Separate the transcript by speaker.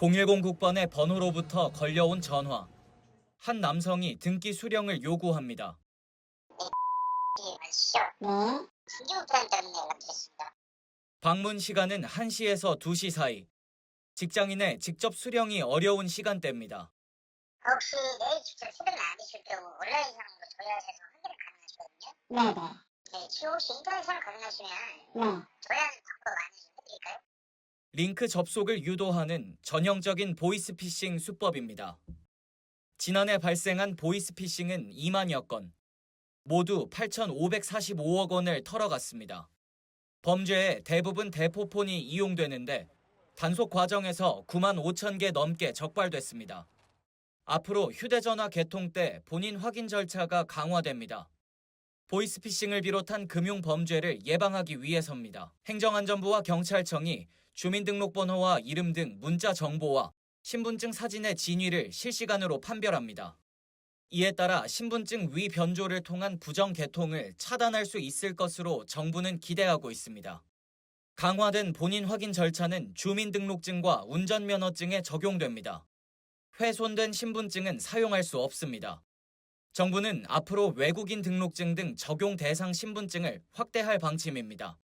Speaker 1: 010 국번의 번호로부터 걸려온 전화. 한 남성이 등기 수령을 요구합니다.
Speaker 2: 네.
Speaker 3: 신규plan 때문에 연락드렸습니다.
Speaker 1: 방문 시간은 1시에서 2시 사이. 직장인의 직접 수령이 어려운 시간대입니다.
Speaker 3: 혹시 내일 직접 수령 안 되실 경우 온라인상으로 조회하셔서 확인이 가능하시거든요.
Speaker 2: 네네.
Speaker 3: 네, 지금 혹시 인터넷으로 가능하시면
Speaker 2: 네.
Speaker 3: 안내 좀 해드릴까요?
Speaker 1: 링크 접속을 유도하는 전형적인 보이스피싱 수법입니다. 지난해 발생한 보이스피싱은 2만여 건, 모두 8,545억 원을 털어갔습니다. 범죄에 대부분 대포폰이 이용되는데 단속 과정에서 9만 5천 개 넘게 적발됐습니다. 앞으로 휴대전화 개통 때 본인 확인 절차가 강화됩니다. 보이스피싱을 비롯한 금융 범죄를 예방하기 위해서입니다. 행정안전부와 경찰청이 주민등록번호와 이름 등 문자 정보와 신분증 사진의 진위를 실시간으로 판별합니다. 이에 따라 신분증 위 변조를 통한 부정 개통을 차단할 수 있을 것으로 정부는 기대하고 있습니다. 강화된 본인 확인 절차는 주민등록증과 운전면허증에 적용됩니다. 훼손된 신분증은 사용할 수 없습니다. 정부는 앞으로 외국인 등록증 등 적용 대상 신분증을 확대할 방침입니다.